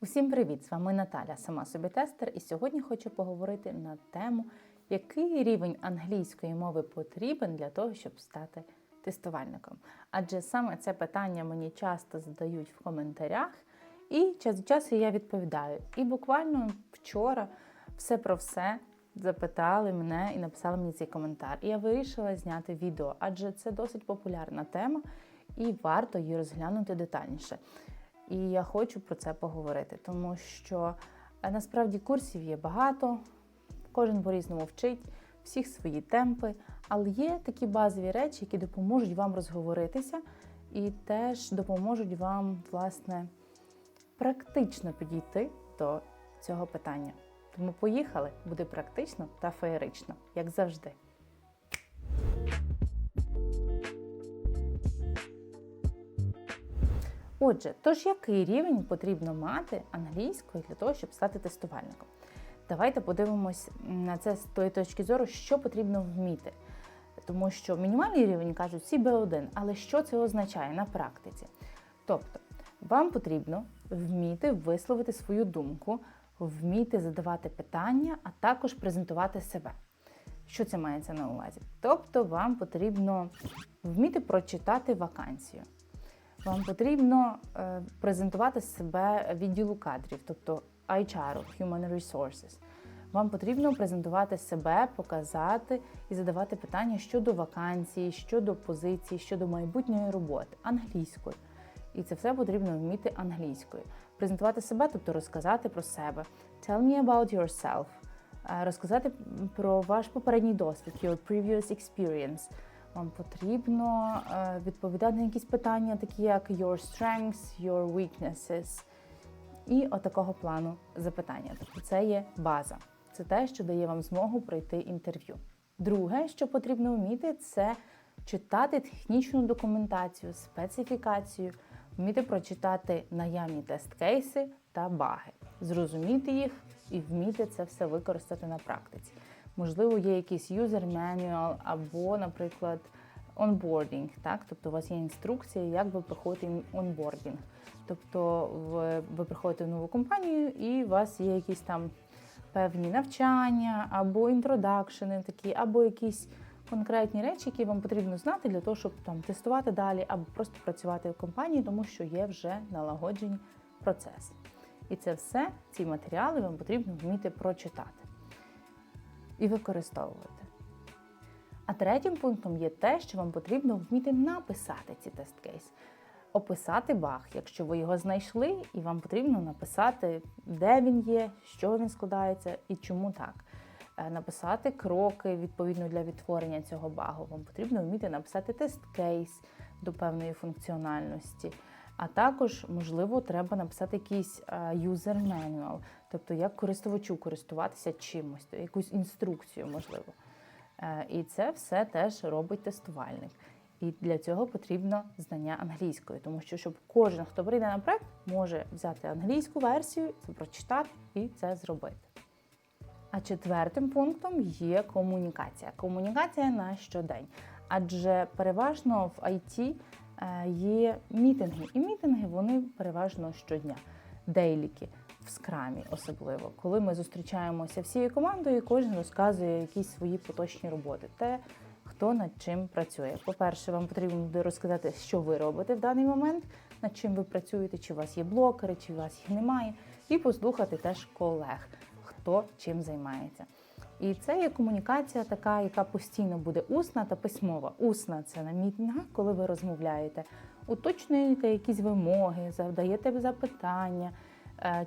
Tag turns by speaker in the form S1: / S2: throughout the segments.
S1: Усім привіт! З вами Наталя, сама собі тестер, і сьогодні хочу поговорити на тему, який рівень англійської мови потрібен для того, щоб стати тестувальником. Адже саме це питання мені часто задають в коментарях, і час від часу я відповідаю. І буквально вчора все про все запитали мене і написали мені цей коментар. І я вирішила зняти відео, адже це досить популярна тема, і варто її розглянути детальніше. І я хочу про це поговорити, тому що е, насправді курсів є багато, кожен по-різному вчить, всіх свої темпи, але є такі базові речі, які допоможуть вам розговоритися і теж допоможуть вам, власне, практично підійти до цього питання. Тому поїхали, буде практично та феєрично, як завжди. Отже, тож який рівень потрібно мати англійської для того, щоб стати тестувальником? Давайте подивимось на це з тої точки зору, що потрібно вміти. Тому що мінімальний рівень кажуть всі B1, але що це означає на практиці? Тобто, вам потрібно вміти висловити свою думку, вміти задавати питання, а також презентувати себе. Що це мається на увазі? Тобто, вам потрібно вміти прочитати вакансію. Вам потрібно е, презентувати себе відділу кадрів, тобто HR, Human Resources. Вам потрібно презентувати себе, показати і задавати питання щодо вакансії, щодо позиції, щодо майбутньої роботи англійською. І це все потрібно вміти англійською. Презентувати себе, тобто розказати про себе. Tell me about yourself. Е, Розказати про ваш попередній досвід, your previous experience. Вам потрібно е, відповідати на якісь питання, такі як your strengths, your weaknesses. І отакого плану запитання. Тобто це є база. Це те, що дає вам змогу пройти інтерв'ю. Друге, що потрібно вміти, це читати технічну документацію, специфікацію, вміти прочитати наявні тест-кейси та баги, зрозуміти їх і вміти це все використати на практиці. Можливо, є якийсь user manual або, наприклад, онбордінг, так? Тобто у вас є інструкція, як ви проходите онбордінг. Тобто ви, приходите в нову компанію і у вас є якісь там певні навчання, або інтродакшени такі, або якісь конкретні речі, які вам потрібно знати для того, щоб там тестувати далі, або просто працювати в компанії, тому що є вже налагоджені процеси. І це все, ці матеріали вам потрібно вміти прочитати і використовувати. А третім пунктом є те, що вам потрібно вміти написати ці тест-кейс, описати баг, якщо ви його знайшли, і вам потрібно написати, де він є, що він складається і чому так. Е, Написати кроки відповідно для відтворення цього багу. Вам потрібно вміти написати тест-кейс до певної функціональності. А також, можливо, треба написати якийсь е, user manual, тобто як користувачу користуватися чимось, якусь інструкцію, можливо. Е, І це все теж робить тестувальник. І для цього потрібно знання англійської, тому що щоб кожен, хто прийде на проект, може взяти англійську версію, це прочитати і це зробити. А четвертим пунктом є комунікація. Комунікація на щодень. Адже переважно в IT е, є мітинги, і мітинги вони переважно щодня, дейліки в скрамі, особливо, коли ми зустрічаємося всією командою, і кожен розказує якісь свої поточні роботи. Те, хто над чим працює. По-перше, вам потрібно буде розказати, що ви робите в даний момент, над чим ви працюєте, чи у вас є блокери, чи у вас їх немає, і послухати теж колег, хто чим займається. І це є комунікація така, яка постійно буде усна та письмова. Усна це на мітингах, коли ви розмовляєте, уточнюєте якісь вимоги, задаєте запитання,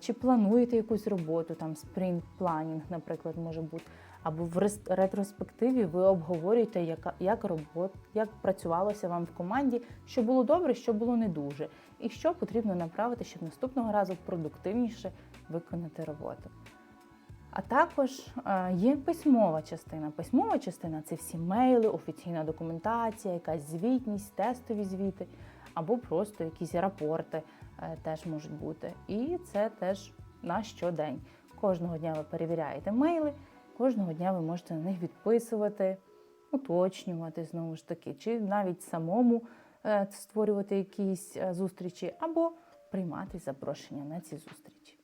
S1: чи плануєте якусь роботу, там спринт планінг, наприклад, може бути. Або в ретроспективі ви обговорюєте, яка як робот, як працювалося вам в команді, що було добре, що було не дуже, і що потрібно направити, щоб наступного разу продуктивніше виконати роботу. А також е, є письмова частина. Письмова частина це всі мейли, офіційна документація, якась звітність, тестові звіти, або просто якісь рапорти е, теж можуть бути. І це теж на щодень. Кожного дня ви перевіряєте мейли, кожного дня ви можете на них відписувати, уточнювати знову ж таки, чи навіть самому е, створювати якісь е, зустрічі, або приймати запрошення на ці зустрічі.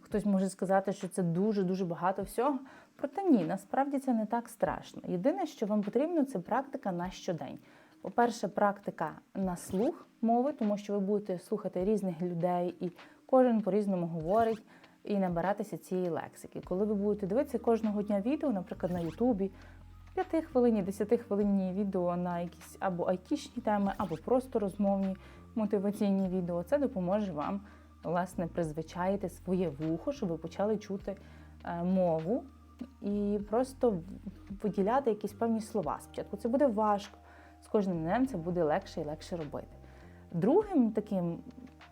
S1: Хтось може сказати, що це дуже-дуже багато всього. Проте ні, насправді це не так страшно. Єдине, що вам потрібно, це практика на щодень. По-перше, практика на слух мови, тому що ви будете слухати різних людей, і кожен по-різному говорить і набиратися цієї лексики. Коли ви будете дивитися кожного дня відео, наприклад, на Ютубі, 5 хвилині, 10 хвилинні відео на якісь або айтішні теми, або просто розмовні мотиваційні відео, це допоможе вам власне призвичаїти своє вухо, щоб ви почали чути е, мову і просто виділяти якісь певні слова. Спочатку це буде важко, з кожним днем це буде легше і легше робити. Другим таким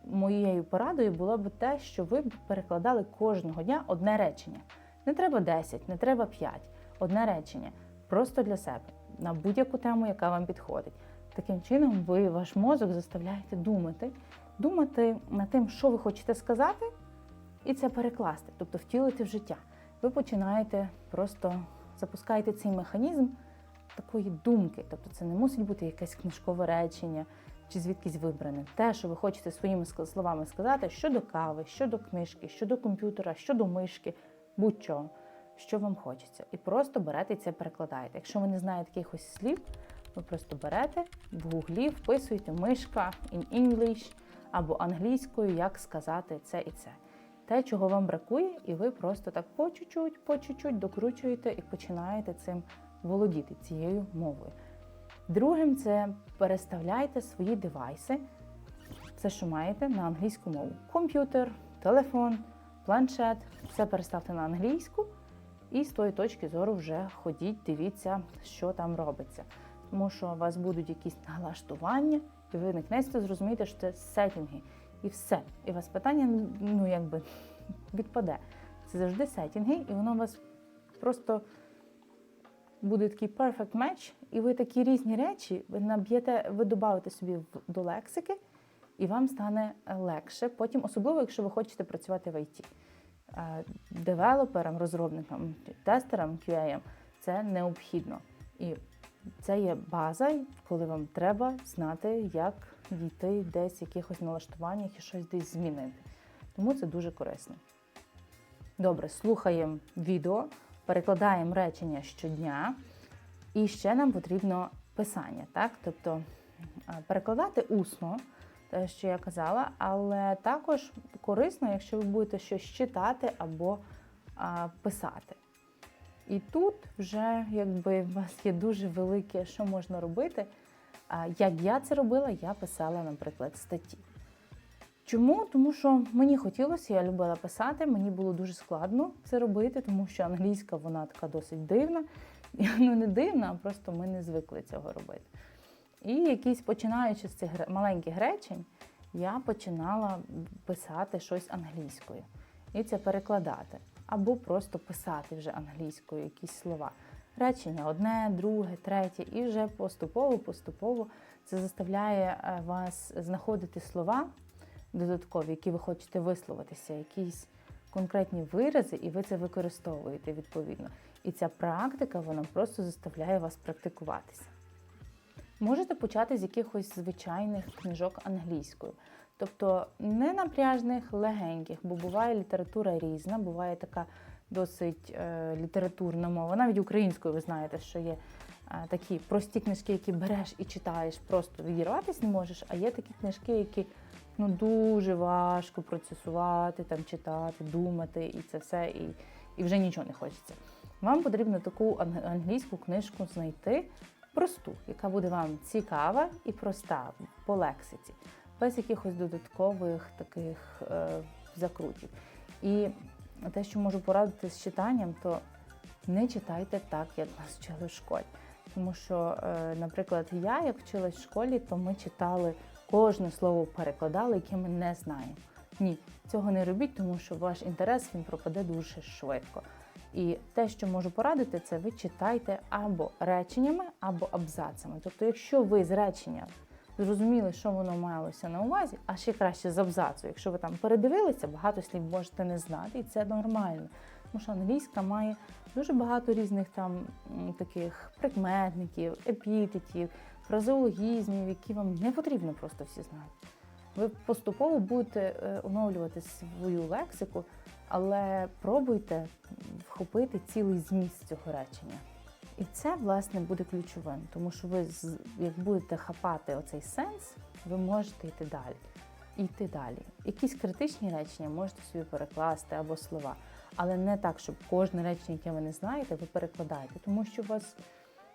S1: моєю порадою було б те, що ви б перекладали кожного дня одне речення. Не треба 10, не треба 5, одне речення просто для себе на будь-яку тему, яка вам підходить. Таким чином, ви ваш мозок заставляєте думати, думати над тим, що ви хочете сказати, і це перекласти, тобто втілити в життя. Ви починаєте просто запускаєте цей механізм такої думки. Тобто це не мусить бути якесь книжкове речення чи звідкись вибране. Те, що ви хочете своїми словами сказати щодо кави, щодо книжки, щодо комп'ютера, щодо мишки, будь-чого, що вам хочеться. І просто берете і це перекладаєте. Якщо ви не знаєте якихось слів, ви просто берете в гуглі, вписуєте мишка in English або англійською, як сказати це і це. Те, чого вам бракує, і ви просто так по чуть-чуть, по чуть-чуть докручуєте і починаєте цим володіти цією мовою. Другим це переставляйте свої девайси, все, що маєте, на англійську мову. Комп'ютер, телефон, планшет, все переставте на англійську, і з тої точки зору вже ходіть, дивіться, що там робиться. Тому що у вас будуть якісь налаштування, і ви накінець зрозумієте, що це сеттінги. І все. І у вас питання ну, якби відпаде. Це завжди сеттінги, і воно у вас просто буде такий perfect match, і ви такі різні речі ви наб'єте, ви додаєте собі до лексики, і вам стане легше. Потім, особливо, якщо ви хочете працювати в IT. Е, Девелоперам, розробникам, тестерам, QA, це необхідно. І це є база, коли вам треба знати, як дійти десь в якихось налаштуваннях і щось десь змінити. Тому це дуже корисно. Добре, слухаємо відео, перекладаємо речення щодня, і ще нам потрібно писання, так? Тобто е, перекладати усно, те, що я казала, але також корисно, якщо ви будете щось читати або а, писати. І тут вже якби у вас є дуже велике, що можна робити. А, Як я це робила, я писала, наприклад, статті. Чому? Тому що мені хотілося, я любила писати, мені було дуже складно це робити, тому що англійська вона така досить дивна. Ну, не дивна, а просто ми не звикли цього робити. І якісь починаючи з цих маленьких речень, я починала писати щось англійською і це перекладати. Або просто писати вже англійською якісь слова. Речення одне, друге, третє, і вже поступово-поступово це заставляє е, вас знаходити слова додаткові, які ви хочете висловитися, якісь конкретні вирази, і ви це використовуєте відповідно. І ця практика вона просто заставляє вас практикуватися. Можете почати з якихось звичайних книжок англійською, тобто не напряжних, легеньких, бо буває література різна, буває така досить е, літературна мова. Навіть українською ви знаєте, що є е, такі прості книжки, які береш і читаєш, просто відірватися не можеш, а є такі книжки, які ну, дуже важко процесувати, там, читати, думати, і це все, і, і вже нічого не хочеться. Вам потрібно таку англійську книжку знайти, просту, яка буде вам цікава і проста по лексиці, без якихось додаткових таких е, закрутів. І те, що можу порадити з читанням, то не читайте так, як нас вчили в школі. Тому що, е, наприклад, я, як вчилась в школі, то ми читали кожне слово перекладали, яке ми не знаємо. Ні, цього не робіть, тому що ваш інтерес він пропаде дуже швидко. І те, що можу порадити, це ви читайте або реченнями, або абзацами. Тобто, якщо ви з речення зрозуміли, що воно малося на увазі, а ще краще з абзацу. Якщо ви там передивилися, багато слів можете не знати, і це нормально. Тому що англійська має дуже багато різних там таких прикметників, епітетів, фразеологізмів, які вам не потрібно просто всі знати. Ви поступово будете е, оновлювати свою лексику, але пробуйте вхопити цілий зміст цього речення. І це, власне, буде ключовим, тому що ви, як будете хапати оцей сенс, ви можете йти далі. І йти далі. Якісь критичні речення можете собі перекласти або слова, але не так, щоб кожне речення, яке ви не знаєте, ви перекладаєте, тому що у вас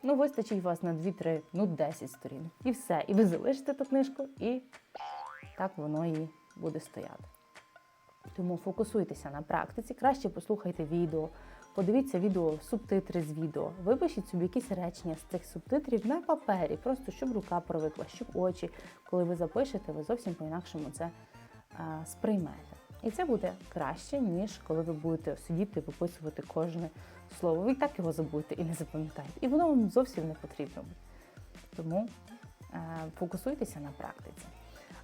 S1: ну, вистачить вас на 2-3, ну 10 сторін. І все. І ви залишите ту книжку, і так воно і буде стояти. Тому фокусуйтеся на практиці, краще послухайте відео, подивіться відео, субтитри з відео, випишіть собі якісь речення з цих субтитрів на папері, просто щоб рука привикла, щоб очі, коли ви запишете, ви зовсім по-інакшому це а, сприймете. І це буде краще, ніж коли ви будете сидіти і виписувати кожне слово. Ви і так його забудете і не запам'ятаєте. І воно вам зовсім не потрібно. Тому е, фокусуйтеся на практиці.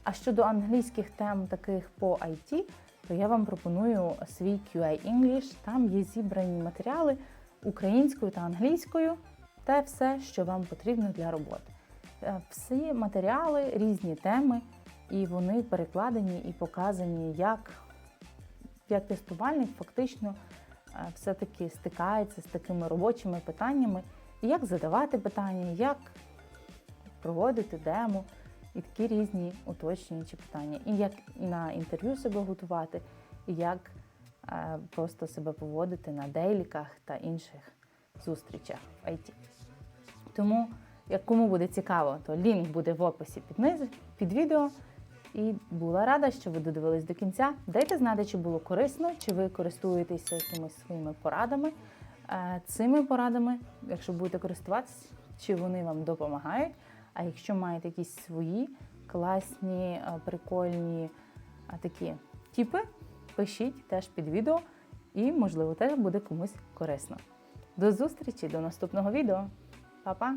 S1: А щодо англійських тем, таких по IT, то я вам пропоную свій QA English. Там є зібрані матеріали українською та англійською, те все, що вам потрібно для роботи. Е, Всі матеріали, різні теми, і вони перекладені і показані, як, як тестувальник фактично е, все-таки стикається з такими робочими питаннями, як задавати питання, як проводити демо і такі різні уточнюючі питання, і як на інтерв'ю себе готувати, і як е, просто себе поводити на дейліках та інших зустрічах в IT. Тому, як кому буде цікаво, то лінк буде в описі під низ, під відео. І була рада, що ви додивились до кінця. Дайте знати, чи було корисно, чи ви користуєтеся якимись своїми порадами. Е, Цими порадами, якщо будете користуватися, чи вони вам допомагають. А якщо маєте якісь свої класні, е, прикольні такі тіпи, пишіть теж під відео, і, можливо, теж буде комусь корисно. До зустрічі, до наступного відео. Па-па!